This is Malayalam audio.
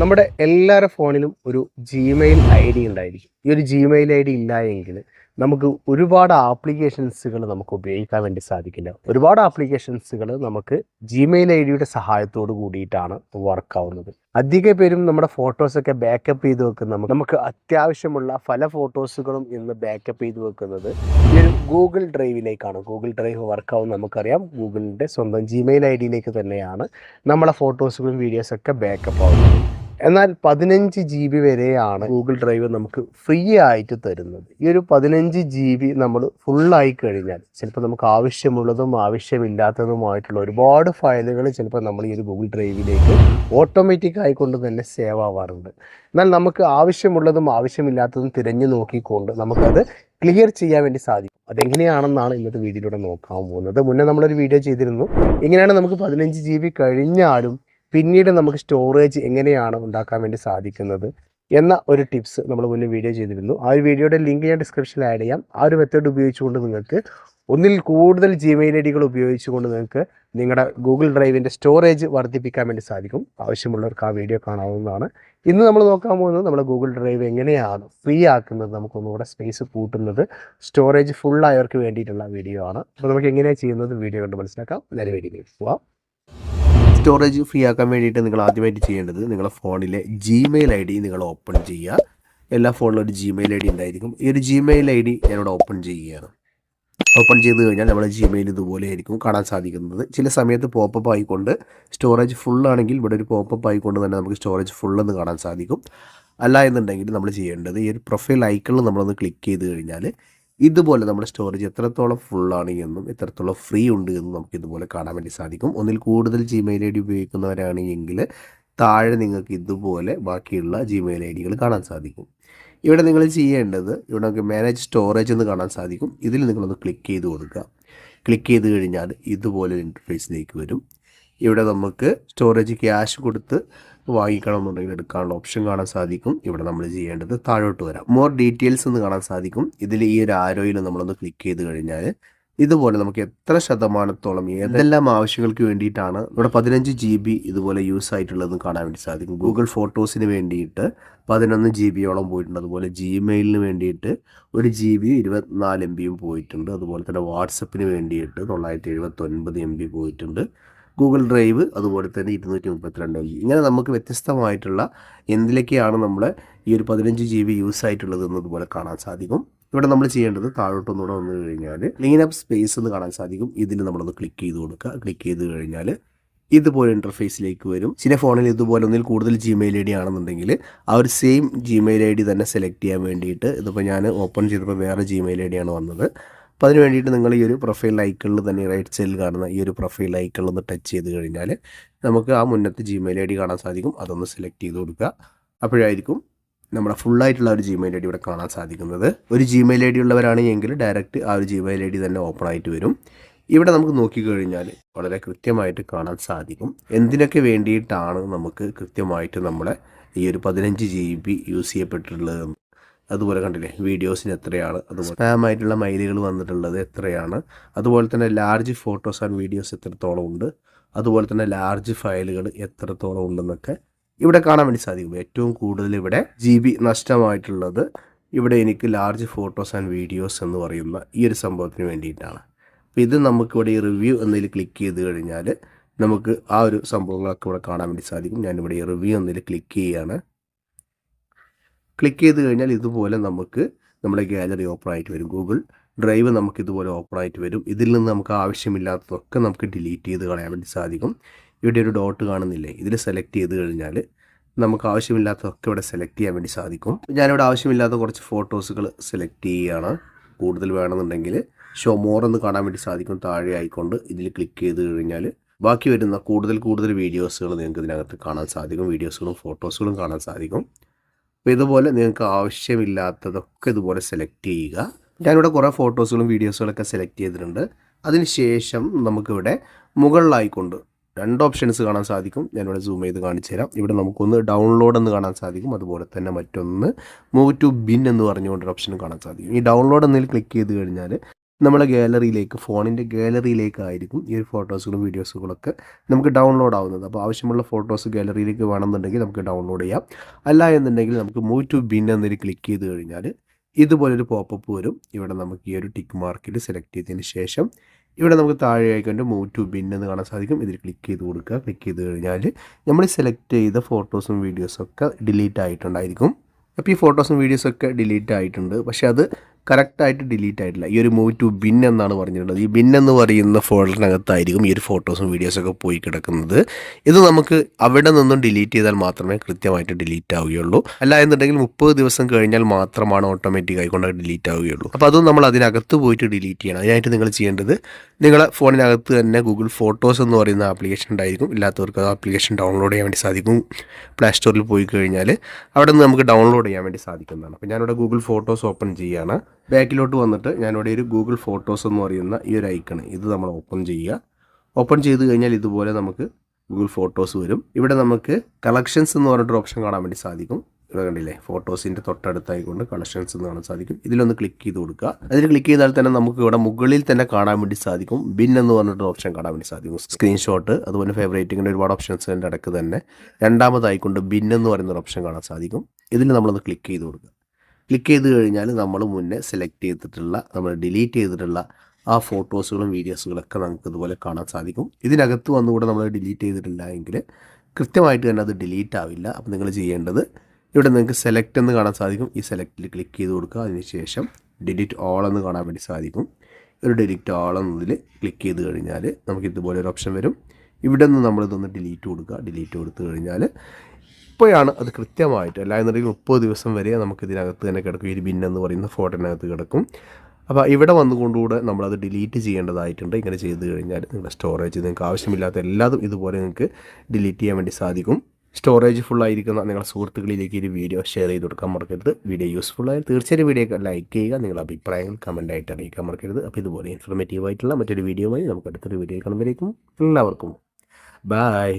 നമ്മുടെ എല്ലാവരുടെ ഫോണിലും ഒരു ജിമെയിൽ ഐ ഡി ഉണ്ടായിരിക്കും. ഈ ഒരു ജിമെയിൽ ഐ ഡി ഇല്ല എങ്കിൽ നമുക്ക് ഒരുപാട് ആപ്ലിക്കേഷൻസുകൾ നമുക്ക് ഉപയോഗിക്കാൻ വേണ്ടി സാധിക്കില്ല. ഒരുപാട് ആപ്ലിക്കേഷൻസുകൾ നമുക്ക് ജിമെയിൽ ഐ ഡിയുടെ സഹായത്തോട് കൂടിയിട്ടാണ് വർക്ക് ആവുന്നത് അധിക പേരും നമ്മുടെ ഫോട്ടോസൊക്കെ ബാക്കപ്പ് ചെയ്ത് വെക്കുന്ന നമുക്ക് അത്യാവശ്യമുള്ള പല ഫോട്ടോസുകളും ഇന്ന് ബാക്കപ്പ് ചെയ്ത് വെക്കുന്നത് ഒരു ഗൂഗിൾ ഡ്രൈവിലേക്കാണ് ഗൂഗിൾ ഡ്രൈവ് വർക്ക് ആവും നമുക്കറിയാം. ഗൂഗിളിന്റെ സ്വന്തം ജിമെയിൽ ഐ ഡിയിലേക്ക് തന്നെയാണ് നമ്മളെ ഫോട്ടോസുകളും വീഡിയോസൊക്കെ ബാക്കപ്പ് ആവുന്നത്. എന്നാൽ പതിനഞ്ച് ജി ബി വരെയാണ് ഗൂഗിൾ ഡ്രൈവ് നമുക്ക് ഫ്രീ ആയിട്ട് തരുന്നത്. ഈ ഒരു പതിനഞ്ച് ജി ബി നമ്മൾ ഫുള്ളായി കഴിഞ്ഞാൽ ചിലപ്പോൾ നമുക്ക് ആവശ്യമുള്ളതും ആവശ്യമില്ലാത്തതുമായിട്ടുള്ള ഒരുപാട് ഫയലുകൾ ചിലപ്പോൾ നമ്മൾ ഈ ഒരു ഗൂഗിൾ ഡ്രൈവിലേക്ക് ഓട്ടോമാറ്റിക് ആയിക്കൊണ്ട് തന്നെ സേവ് ആവാറുണ്ട്. എന്നാൽ നമുക്ക് ആവശ്യമുള്ളതും ആവശ്യമില്ലാത്തതും തിരഞ്ഞു നോക്കിക്കൊണ്ട് നമുക്കത് ക്ലിയർ ചെയ്യാൻ വേണ്ടി സാധിക്കും. അതെങ്ങനെയാണെന്നാണ് ഇന്നത്തെ വീഡിയോയിലൂടെ നോക്കാൻ പോകുന്നത്. മുന്നേ നമ്മളൊരു വീഡിയോ ചെയ്തിരുന്നു. എങ്ങനെയാണ് നമുക്ക് പതിനഞ്ച് ജി ബി കഴിഞ്ഞാലും പിന്നീട് നമുക്ക് സ്റ്റോറേജ് എങ്ങനെയാണ് ഉണ്ടാക്കാൻ വേണ്ടി സാധിക്കുന്നത് എന്ന ഒരു ടിപ്സ് നമ്മൾ മുന്നേ വീഡിയോ ചെയ്തിരുന്നു. ആ ഒരു വീഡിയോയുടെ ലിങ്ക് ഞാൻ ഡിസ്ക്രിപ്ഷനിൽ ആഡ് ചെയ്യാം. ആ ഒരു മെത്തേഡ് ഉപയോഗിച്ചുകൊണ്ട് നിങ്ങൾക്ക് ഒന്നിൽ കൂടുതൽ ജിമെയിൽ ഐ ഡികൾ ഉപയോഗിച്ചുകൊണ്ട് നിങ്ങൾക്ക് നിങ്ങളുടെ ഗൂഗിൾ ഡ്രൈവിന്റെ സ്റ്റോറേജ് വർദ്ധിപ്പിക്കാൻ വേണ്ടി സാധിക്കും. ആവശ്യമുള്ളവർക്ക് ആ വീഡിയോ കാണാവുന്നതാണ്. ഇന്ന് നമ്മൾ നോക്കാൻ പോകുന്നത് നമ്മുടെ ഗൂഗിൾ ഡ്രൈവ് എങ്ങനെയാണ് ഫ്രീ ആക്കുന്നത്. നമുക്കൊന്നുകൂടെ സ്പേസ് കൂട്ടുന്നത്. സ്റ്റോറേജ് ഫുള്ളായവർക്ക് വേണ്ടിയിട്ടുള്ള വീഡിയോ ആണ്. അപ്പോൾ നമുക്ക് എങ്ങനെയാണ് ചെയ്യുന്നത്? വീഡിയോ കണ്ട് മനസ്സിലാക്കാം. നേരെ വീഡിയോ പോവാം. സ്റ്റോറേജ് ഫ്രീ ആക്കാൻ വേണ്ടിയിട്ട് നിങ്ങൾ ആദ്യമായിട്ട് ചെയ്യേണ്ടത് നിങ്ങളുടെ ഫോണിലെ ജിമെയിൽ ഐ ഡി നിങ്ങൾ ഓപ്പൺ ചെയ്യുക. എല്ലാ ഫോണിലും ഒരു ജിമെയിൽ ഐ ഡി ഉണ്ടായിരിക്കും. ഈ ഒരു ജിമെയിൽ ഐ ഡി ഞാനിവിടെ ഓപ്പൺ ചെയ്യുകയാണ്. ഓപ്പൺ ചെയ്ത് കഴിഞ്ഞാൽ നമ്മുടെ ജിമെയിൽ ഇതുപോലെ ആയിരിക്കും കാണാൻ സാധിക്കുന്നത്. ചില സമയത്ത് പോപ്പപ്പ് ആയിക്കൊണ്ട് സ്റ്റോറേജ് ഫുള്ളാണെങ്കിൽ ഇവിടെ ഒരു പോപ്പപ്പ് ആയിക്കൊണ്ട് തന്നെ നമുക്ക് സ്റ്റോറേജ് ഫുള്ളെന്ന് കാണാൻ സാധിക്കും. അല്ല എന്നുണ്ടെങ്കിൽ നമ്മൾ ചെയ്യേണ്ടത് ഈ ഒരു പ്രൊഫൈൽ ഐക്കണിൽ നമ്മളൊന്ന് ക്ലിക്ക് ചെയ്ത് കഴിഞ്ഞാൽ ഇതുപോലെ നമ്മുടെ സ്റ്റോറേജ് എത്രത്തോളം ഫുള്ളാണ് എന്നും എത്രത്തോളം ഫ്രീ ഉണ്ട് എന്നും നമുക്ക് ഇതുപോലെ കാണാൻ വേണ്ടി സാധിക്കും. ഒന്നിൽ കൂടുതൽ ജിമെയിൽ ഐ ഡി ഉപയോഗിക്കുന്നവരാണ് എങ്കിൽ താഴെ നിങ്ങൾക്ക് ഇതുപോലെ ബാക്കിയുള്ള ജിമെയിൽ ഐ ഡികൾ കാണാൻ സാധിക്കും. ഇവിടെ നിങ്ങൾ ചെയ്യേണ്ടത് ഇവിടെ നമുക്ക് മാനേജ് സ്റ്റോറേജ് എന്ന് കാണാൻ സാധിക്കും. ഇതിൽ നിങ്ങളൊന്ന് ക്ലിക്ക് ചെയ്ത് കൊടുക്കുക. ക്ലിക്ക് ചെയ്ത് കഴിഞ്ഞാൽ ഇതുപോലെ ഇന്റർഫേസിലേക്ക് വരും. ഇവിടെ നമുക്ക് സ്റ്റോറേജ് ക്യാഷ് കൊടുത്ത് വാങ്ങിക്കണം എന്നുണ്ടെങ്കിൽ എടുക്കാനുള്ള ഓപ്ഷൻ കാണാൻ സാധിക്കും. ഇവിടെ നമ്മൾ ചെയ്യേണ്ടത് താഴോട്ട് വരാം. മോർ ഡീറ്റെയിൽസ് എന്ന് കാണാൻ സാധിക്കും. ഇതിൽ ഈ ഒരു ആരോയിൽ നമ്മളൊന്ന് ക്ലിക്ക് ചെയ്ത് കഴിഞ്ഞാൽ ഇതുപോലെ നമുക്ക് എത്ര ശതമാനത്തോളം ഏതെല്ലാം ആവശ്യങ്ങൾക്ക് വേണ്ടിയിട്ടാണ് ഇവിടെ പതിനഞ്ച് ജി ബി ഇതുപോലെ യൂസ് ആയിട്ടുള്ളതെന്ന് കാണാൻ വേണ്ടി സാധിക്കും. ഗൂഗിൾ ഫോട്ടോസിന് വേണ്ടിയിട്ട് പതിനൊന്ന് ജി ബിയോളം പോയിട്ടുണ്ട്. അതുപോലെ ജിമെയിലിന് വേണ്ടിയിട്ട് ഒരു ജി ബി ഇരുപത്തിനാല് എം ബിയും പോയിട്ടുണ്ട്. അതുപോലെ തന്നെ വാട്സപ്പിന് വേണ്ടിയിട്ട് തൊള്ളായിരത്തി എഴുപത്തൊൻപത് എം ബി പോയിട്ടുണ്ട്. ഗൂഗിൾ ഡ്രൈവ് അതുപോലെ തന്നെ ഇരുന്നൂറ്റി മുപ്പത്തിരണ്ട് ഇങ്ങനെ നമുക്ക് വ്യത്യസ്തമായിട്ടുള്ള എന്തിലൊക്കെയാണ് നമ്മൾ ഈ ഒരു പതിനഞ്ച് ജി ബി യൂസ് ആയിട്ടുള്ളത് എന്നതുപോലെ കാണാൻ സാധിക്കും. ഇവിടെ നമ്മൾ ചെയ്യേണ്ടത് താഴോട്ടൊന്നുകൂടെ വന്നു കഴിഞ്ഞാൽ ക്ലീൻ അപ്പ് സ്പേസ് എന്ന് കാണാൻ സാധിക്കും. ഇതിൽ നമ്മളൊന്ന് ക്ലിക്ക് ചെയ്ത് കൊടുക്കുക. ക്ലിക്ക് ചെയ്ത് കഴിഞ്ഞാൽ ഇതുപോലെ ഇന്റർഫേസിലേക്ക് വരും. ചില ഫോണിൽ ഇതുപോലെ ഒന്നിൽ കൂടുതൽ ജിമെയിൽ ഐ ഡി ആണെന്നുണ്ടെങ്കിൽ ആ ഒരു സെയിം ജിമെയിൽ ഐ ഡി തന്നെ സെലക്ട് ചെയ്യാൻ വേണ്ടിയിട്ട് ഇതിപ്പോൾ ഞാൻ ഓപ്പൺ ചെയ്തപ്പോൾ വേറെ ജിമെയിൽ ഐ ഡിയാണ് വന്നത്. അപ്പോൾ അതിന് വേണ്ടിയിട്ട് നിങ്ങൾ ഈ ഒരു പ്രൊഫൈൽ ഐക്കണിൽ തന്നെ റൈറ്റ് സൈഡിൽ കാണുന്ന ഈ ഒരു പ്രൊഫൈൽ ഐക്കണിൽ ഒന്ന് ടച്ച് ചെയ്ത് കഴിഞ്ഞാൽ നമുക്ക് ആ മുന്നത്തെ ജിമെയിൽ ഐ ഡി കാണാൻ സാധിക്കും. അതൊന്ന് സെലക്ട് ചെയ്ത് കൊടുക്കുക. അപ്പോഴായിരിക്കും നമ്മുടെ ഫുള്ളായിട്ടുള്ള ഒരു ജിമെയിൽ ഐ ഡി ഇവിടെ കാണാൻ സാധിക്കുന്നത്. ഒരു ജിമെയിൽ ഐ ഡി ഉള്ളവരാണെങ്കിൽ ഡയറക്റ്റ് ആ ഒരു ജിമെയിൽ ഐ ഡി തന്നെ ഓപ്പൺ ആയിട്ട് വരും. ഇവിടെ നമുക്ക് നോക്കിക്കഴിഞ്ഞാൽ വളരെ കൃത്യമായിട്ട് കാണാൻ സാധിക്കും. എന്തിനൊക്കെ വേണ്ടിയിട്ടാണ് നമുക്ക് കൃത്യമായിട്ട് നമ്മുടെ ഈ ഒരു പതിനഞ്ച് ജി ബി യൂസ് ചെയ്യപ്പെട്ടിട്ടുള്ളത് അതുപോലെ കണ്ടില്ലേ വീഡിയോസിന് എത്രയാണ് അതുപോലെ സ്പാം ആയിട്ടുള്ള മൈലുകൾ വന്നിട്ടുള്ളത് എത്രയാണ് അതുപോലെ തന്നെ ലാർജ് ഫോട്ടോസ് ആൻഡ് വീഡിയോസ് എത്രത്തോളം ഉണ്ട് അതുപോലെ തന്നെ ലാർജ് ഫയലുകൾ എത്രത്തോളം ഉണ്ടെന്നൊക്കെ ഇവിടെ കാണാൻ വേണ്ടി സാധിക്കും. ഏറ്റവും കൂടുതൽ ഇവിടെ ജി ബി നഷ്ടമായിട്ടുള്ളത് ഇവിടെ എനിക്ക് ലാർജ് ഫോട്ടോസ് ആൻഡ് വീഡിയോസ് എന്ന് പറയുന്ന ഈ ഒരു സംഭവത്തിന് വേണ്ടിയിട്ടാണ്. അപ്പോൾ ഇത് നമുക്കിവിടെ ഈ റിവ്യൂ എന്നതിൽ ക്ലിക്ക് ചെയ്ത് കഴിഞ്ഞാൽ നമുക്ക് ആ ഒരു സംഭവങ്ങളൊക്കെ ഇവിടെ കാണാൻ വേണ്ടി സാധിക്കും. ഞാനിവിടെ ഈ റിവ്യൂ എന്നതിൽ ക്ലിക്ക് ചെയ്യുകയാണ് ക്ലിക്ക് ചെയ്ത് കഴിഞ്ഞാൽ ഇതുപോലെ നമുക്ക് നമ്മുടെ ഗാലറി ഓപ്പൺ ആയിട്ട് വരും. ഗൂഗിൾ ഡ്രൈവ് നമുക്ക് ഇതുപോലെ ഓപ്പൺ ആയിട്ട് വരും. ഇതിൽ നിന്ന് നമുക്ക് ആവശ്യമില്ലാത്തതൊക്കെ നമുക്ക് ഡിലീറ്റ് ചെയ്ത് കളയാൻ വേണ്ടി സാധിക്കും. ഇവിടെ ഒരു ഡോട്ട് കാണുന്നില്ലേ? ഇതിൽ സെലക്ട് ചെയ്ത് കഴിഞ്ഞാൽ നമുക്ക് ആവശ്യമില്ലാത്തതൊക്കെ ഇവിടെ സെലക്ട് ചെയ്യാൻ വേണ്ടി സാധിക്കും. ഞാനിവിടെ ആവശ്യമില്ലാത്ത കുറച്ച് ഫോട്ടോസുകൾ സെലക്ട് ചെയ്യുകയാണ്. കൂടുതൽ വേണമെന്നുണ്ടെങ്കിൽ ഷോ മോർ എന്ന് കാണാൻ വേണ്ടി സാധിക്കും താഴെ ആയിക്കൊണ്ട്. ഇതിൽ ക്ലിക്ക് ചെയ്ത് കഴിഞ്ഞാൽ ബാക്കി വരുന്ന കൂടുതൽ കൂടുതൽ വീഡിയോസുകൾ നിങ്ങൾക്ക് ഇതിനകത്ത് കാണാൻ സാധിക്കും. വീഡിയോസുകളും ഫോട്ടോസുകളും കാണാൻ സാധിക്കും. അപ്പോൾ ഇതുപോലെ നിങ്ങൾക്ക് ആവശ്യമില്ലാത്തതൊക്കെ ഇതുപോലെ സെലക്ട് ചെയ്യുക. ഞാനിവിടെ കുറേ ഫോട്ടോസുകളും വീഡിയോസുകളൊക്കെ സെലക്ട് ചെയ്തിട്ടുണ്ട്. അതിനുശേഷം നമുക്കിവിടെ മുകളിലായിക്കൊണ്ട് രണ്ട് ഓപ്ഷൻസ് കാണാൻ സാധിക്കും. ഞാനിവിടെ സൂം ചെയ്ത് കാണിച്ചു തരാം. ഇവിടെ നമുക്കൊന്ന് ഡൗൺലോഡ് എന്ന് കാണാൻ സാധിക്കും. അതുപോലെ തന്നെ മറ്റൊന്ന് മൂവ് ടു ബിൻ എന്ന് പറഞ്ഞുകൊണ്ടൊരു ഓപ്ഷനും കാണാൻ സാധിക്കും. ഈ ഡൗൺലോഡ് എന്നതിൽ ക്ലിക്ക് ചെയ്ത് കഴിഞ്ഞാൽ നമ്മളെ ഗാലറിയിലേക്ക് ഫോണിന്റെ ഗാലറിയിലേക്കായിരിക്കും ഈ ഒരു ഫോട്ടോസുകളും വീഡിയോസുകളൊക്കെ നമുക്ക് ഡൗൺലോഡ് ആവുന്നത്. അപ്പോൾ ആവശ്യമുള്ള ഫോട്ടോസ് ഗാലറിയിലേക്ക് വേണമെന്നുണ്ടെങ്കിൽ നമുക്ക് ഡൗൺലോഡ് ചെയ്യാം. അല്ല എന്നുണ്ടെങ്കിൽ നമുക്ക് മൂവ് ടു ബിൻ എന്നൊരു ക്ലിക്ക് ചെയ്ത് കഴിഞ്ഞാൽ ഇതുപോലൊരു പോപ്പപ്പ് വരും. ഇവിടെ നമുക്ക് ഈ ഒരു ടിക്ക് മാർക്കിൽ സെലക്ട് ചെയ്തതിന് ശേഷം ഇവിടെ നമുക്ക് താഴെയായിക്കൊണ്ട് മൂവ് ടു ബിൻ എന്ന് കാണാൻ സാധിക്കും. ഇതിൽ ക്ലിക്ക് ചെയ്ത് കൊടുക്കുക. ക്ലിക്ക് ചെയ്ത് കഴിഞ്ഞാൽ നമ്മൾ സെലക്ട് ചെയ്ത ഫോട്ടോസും വീഡിയോസും ഒക്കെ ഡിലീറ്റ് ആയിട്ടുണ്ടായിരിക്കും. അപ്പോൾ ഈ ഫോട്ടോസും വീഡിയോസും ഒക്കെ ഡിലീറ്റ് ആയിട്ടുണ്ട്. പക്ഷേ അത് കറക്റ്റായിട്ട് ഡിലീറ്റ് ആയിട്ടില്ല. ഈ ഒരു മൂവ് ടു ബിൻ എന്നാണ് പറഞ്ഞിട്ടുള്ളത്. ഈ ബിൻ എന്ന് പറയുന്ന ഫോൾഡറിനകത്തായിരിക്കും ഈ ഒരു ഫോട്ടോസും വീഡിയോസൊക്കെ പോയി കിടക്കുന്നത്. ഇത് നമുക്ക് അവിടെ നിന്നും ഡിലീറ്റ് ചെയ്താൽ മാത്രമേ കൃത്യമായിട്ട് ഡിലീറ്റ് ആവുകയുള്ളൂ. അല്ല എന്നുണ്ടെങ്കിൽ മുപ്പത് ദിവസം കഴിഞ്ഞാൽ മാത്രമാണ് ഓട്ടോമാറ്റിക് ആയിക്കൊണ്ട് ഡിലീറ്റ് ആവുകയുള്ളൂ. അപ്പോൾ അതും നമ്മൾ അതിനകത്ത് പോയിട്ട് ഡിലീറ്റ് ചെയ്യണം. അതിനായിട്ട് നിങ്ങൾ ചെയ്യേണ്ടത് നിങ്ങളെ ഫോണിനകത്ത് തന്നെ ഗൂഗിൾ ഫോട്ടോസ് എന്ന് പറയുന്ന ആപ്ലിക്കേഷൻ ഉണ്ടായിരിക്കും. ഇല്ലാത്തവർക്ക് ആ ആപ്ലിക്കേഷൻ ഡൗൺലോഡ് ചെയ്യാൻ വേണ്ടി സാധിക്കും. പ്ലേ സ്റ്റോറിൽ പോയി കഴിഞ്ഞാൽ അവിടെ നിന്ന് നമുക്ക് ഡൗൺലോഡ് ചെയ്യാൻ വേണ്ടി സാധിക്കുന്നതാണ്. അപ്പോൾ ഞാനിവിടെ ഗൂഗിൾ ഫോട്ടോസ് ഓപ്പൺ ചെയ്യുകയാണ്. ബാക്കിലോട്ട് വന്നിട്ട് ഞാനിവിടെ ഒരു ഗൂഗിൾ ഫോട്ടോസ് എന്ന് പറയുന്ന ഈ ഒരു ഐക്കൺ ഇത് നമ്മൾ ഓപ്പൺ ചെയ്യുക. ഓപ്പൺ ചെയ്ത് കഴിഞ്ഞാൽ ഇതുപോലെ നമുക്ക് ഗൂഗിൾ ഫോട്ടോസ് വരും. ഇവിടെ നമുക്ക് കളക്ഷൻസ് എന്ന് പറഞ്ഞിട്ടൊരു ഓപ്ഷൻ കാണാൻ വേണ്ടി സാധിക്കും. ഇവിടെ കണ്ടില്ലേ ഫോട്ടോസിന്റെ തൊട്ടടുത്തായിക്കൊണ്ട് കളക്ഷൻസ് എന്ന് കാണാൻ സാധിക്കും. ഇതിലൊന്ന് ക്ലിക്ക് ചെയ്ത് കൊടുക്കുക. അതിൽ ക്ലിക്ക് ചെയ്താൽ തന്നെ നമുക്ക് ഇവിടെ മുകളിൽ തന്നെ കാണാൻ വേണ്ടി സാധിക്കും. ബിൻ എന്ന് പറഞ്ഞിട്ട് ഓപ്ഷൻ കാണാൻ വേണ്ടി സാധിക്കും. സ്ക്രീൻഷോട്ട് അതുപോലെ ഫേവറേറ്റിങ്ങിന്റെ ഒരുപാട് ഓപ്ഷൻസ് അതിന്റെ ഇടയ്ക്ക് തന്നെ രണ്ടാമതായിക്കൊണ്ട് ബിൻ എന്ന് പറയുന്ന ഒരു ഓപ്ഷൻ കാണാൻ സാധിക്കും. ഇതിൽ നമ്മളൊന്ന് ക്ലിക്ക് ചെയ്ത് കൊടുക്കുക. ക്ലിക്ക് ചെയ്ത് കഴിഞ്ഞാൽ നമ്മൾ മുന്നേ സെലക്ട് ചെയ്തിട്ടുള്ള നമ്മൾ ഡിലീറ്റ് ചെയ്തിട്ടുള്ള ആ ഫോട്ടോസുകളും വീഡിയോസുകളൊക്കെ നമുക്ക് ഇതുപോലെ കാണാൻ സാധിക്കും. ഇതിനകത്ത് വന്നുകൂടെ നമ്മൾ ഡിലീറ്റ് ചെയ്തിട്ടില്ല എങ്കിൽ കൃത്യമായിട്ട് തന്നെ അത് ഡിലീറ്റ് ആവില്ല. അപ്പോൾ നിങ്ങൾ ചെയ്യേണ്ടത് ഇവിടെ നിങ്ങൾക്ക് സെലക്ട് എന്ന് കാണാൻ സാധിക്കും. ഈ സെലക്റ്റിൽ ക്ലിക്ക് ചെയ്ത് കൊടുക്കുക. അതിനുശേഷം ഡിലീറ്റ് ഓൾ എന്ന് കാണാൻ വേണ്ടി സാധിക്കും. ഒരു ഡിലീറ്റ് ഓൾ എന്നതിൽ ക്ലിക്ക് ചെയ്ത് കഴിഞ്ഞാൽ നമുക്ക് ഇതുപോലെ ഒരു ഓപ്ഷൻ വരും. ഇവിടെ നിന്ന് നമ്മളിതൊന്ന് ഡിലീറ്റ് കൊടുക്കുക. ഡിലീറ്റ് കൊടുത്തു കഴിഞ്ഞാൽ ഇപ്പോഴാണ് അത് കൃത്യമായിട്ട്. അല്ല എന്നുണ്ടെങ്കിൽ മുപ്പത് ദിവസം വരെ നമുക്ക് ഇതിനകത്ത് തന്നെ കിടക്കും. ഈ ബിന്നെന്ന് എന്ന് പറയുന്ന ഫോട്ടോനകത്ത് കിടക്കും. അപ്പോൾ ഇവിടെ വന്നുകൊണ്ടുകൂടെ നമ്മളത് ഡിലീറ്റ് ചെയ്യേണ്ടതായിട്ടുണ്ട്. ഇങ്ങനെ ചെയ്ത് കഴിഞ്ഞാൽ നിങ്ങളുടെ സ്റ്റോറേജ് നിങ്ങൾക്ക് ആവശ്യമില്ലാത്ത എല്ലാതും ഇതുപോലെ നിങ്ങൾക്ക് ഡിലീറ്റ് ചെയ്യാൻ വേണ്ടി സാധിക്കും. സ്റ്റോറേജ് ഫുൾ ആയിരിക്കുന്ന നിങ്ങളുടെ സുഹൃത്തുക്കളിലേക്ക് ഒരു വീഡിയോ ഷെയർ ചെയ്ത് കൊടുക്കാൻ മറക്കരുത്. വീഡിയോ യൂസ്ഫുൾ ആയാലും തീർച്ചയായും വീഡിയോ ലൈക്ക് ചെയ്യുക നിങ്ങളുടെ അഭിപ്രായങ്ങൾ കമന്റ് ആയിട്ട് അറിയിക്കാൻ മറക്കരുത്. അപ്പോൾ ഇതുപോലെ ഇൻഫർമേറ്റീവ് ആയിട്ടുള്ള മറ്റൊരു വീഡിയോയുമായി നമുക്ക് അടുത്തൊരു വീഡിയോ കാണുമ്പോഴേക്കും എല്ലാവർക്കും. ബായ്